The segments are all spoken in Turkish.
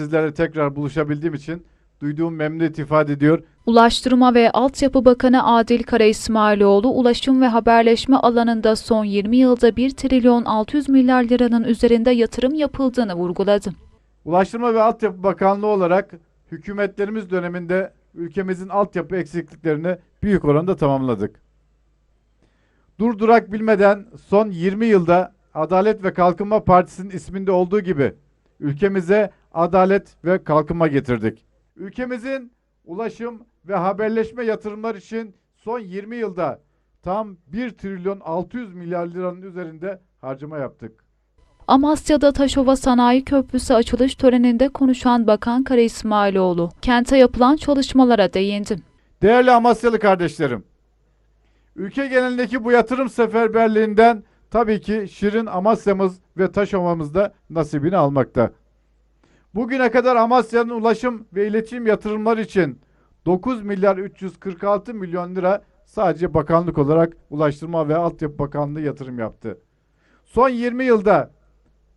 sizlerle tekrar buluşabildiğim için duyduğum memnuniyet ifade ediyor. Ulaştırma ve Altyapı Bakanı Adil Kara İsmailoğlu, ulaşım ve haberleşme alanında son 20 yılda 1 trilyon 600 milyar liranın üzerinde yatırım yapıldığını vurguladı. Ulaştırma ve Altyapı Bakanlığı olarak hükümetlerimiz döneminde ülkemizin altyapı eksikliklerini büyük oranda tamamladık. Durdurak bilmeden son 20 yılda Adalet ve Kalkınma Partisi'nin isminde olduğu gibi ülkemize adalet ve kalkınma getirdik. Ülkemizin ulaşım ve haberleşme yatırımlar için son 20 yılda tam 1 trilyon 600 milyar liranın üzerinde harcama yaptık. Amasya'da Taşova Sanayi Köprüsü açılış töreninde konuşan Bakan Kara İsmailoğlu, kente yapılan çalışmalara değindi. Değerli Amasyalı kardeşlerim, ülke genelindeki bu yatırım seferberliğinden tabii ki Şirin Amasya'mız ve Taşova'mız da nasibini almakta. Bugüne kadar Amasya'nın ulaşım ve iletişim yatırımları için 9 milyar 346 milyon lira sadece bakanlık olarak Ulaştırma ve Altyapı Bakanlığı yatırım yaptı. Son 20 yılda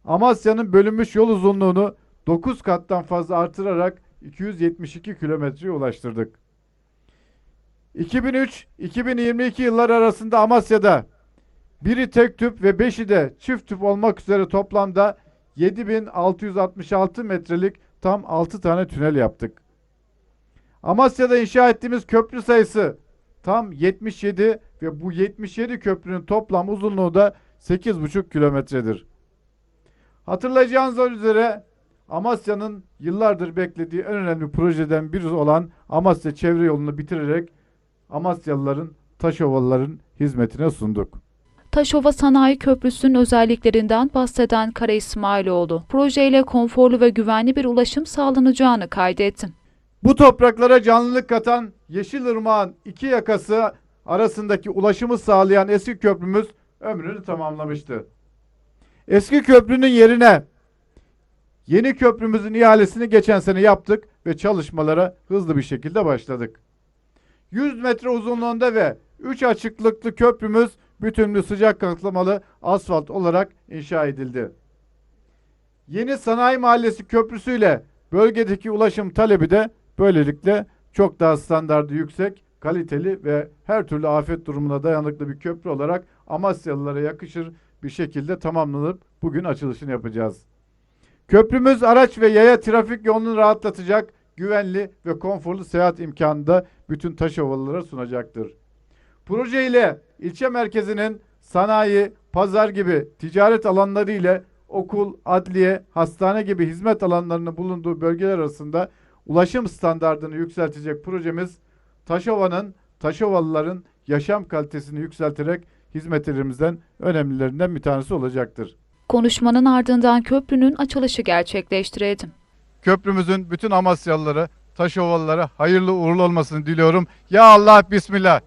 Amasya'nın bölünmüş yol uzunluğunu 9 kattan fazla artırarak 272 kilometreye ulaştırdık. 2003-2022 yıllar arasında Amasya'da biri tek tüp ve beşi de çift tüp olmak üzere toplamda 7666 metrelik tam 6 tane tünel yaptık. Amasya'da inşa ettiğimiz köprü sayısı tam 77 ve bu 77 köprünün toplam uzunluğu da 8,5 kilometredir. Hatırlayacağınız üzere Amasya'nın yıllardır beklediği en önemli projeden biri olan Amasya Çevre Yolu'nu bitirerek Amasyalıların, Taşovalıların hizmetine sunduk. Taşova Sanayi Köprüsü'nün özelliklerinden bahseden Kara İsmailoğlu, projeyle konforlu ve güvenli bir ulaşım sağlanacağını kaydetti. Bu topraklara canlılık katan Yeşilırmak'ın iki yakası arasındaki ulaşımı sağlayan eski köprümüz ömrünü tamamlamıştı. Eski köprünün yerine yeni köprümüzün ihalesini geçen sene yaptık ve çalışmalara hızlı bir şekilde başladık. 100 metre uzunluğunda ve 3 açıklıklı köprümüz bütünlü sıcak katlamalı asfalt olarak inşa edildi. Yeni Sanayi Mahallesi köprüsüyle bölgedeki ulaşım talebi de böylelikle çok daha standardı yüksek, kaliteli ve her türlü afet durumuna dayanıklı bir köprü olarak Amasyalılara yakışır bir şekilde tamamlanıp bugün açılışını yapacağız. Köprümüz araç ve yaya trafik yolunu rahatlatacak, güvenli ve konforlu seyahat imkanı da bütün Taşovalılara sunacaktır. Proje ile ilçe merkezinin sanayi, pazar gibi ticaret alanları ile okul, adliye, hastane gibi hizmet alanlarının bulunduğu bölgeler arasında ulaşım standartını yükseltecek projemiz Taşova'nın, Taşovalıların yaşam kalitesini yükselterek hizmetlerimizden önemlilerinden bir tanesi olacaktır. Konuşmanın ardından köprünün açılışı gerçekleştirildi. Köprümüzün bütün Amasyalılara, Taşovalılara hayırlı uğurlu olmasını diliyorum. Ya Allah, Bismillah.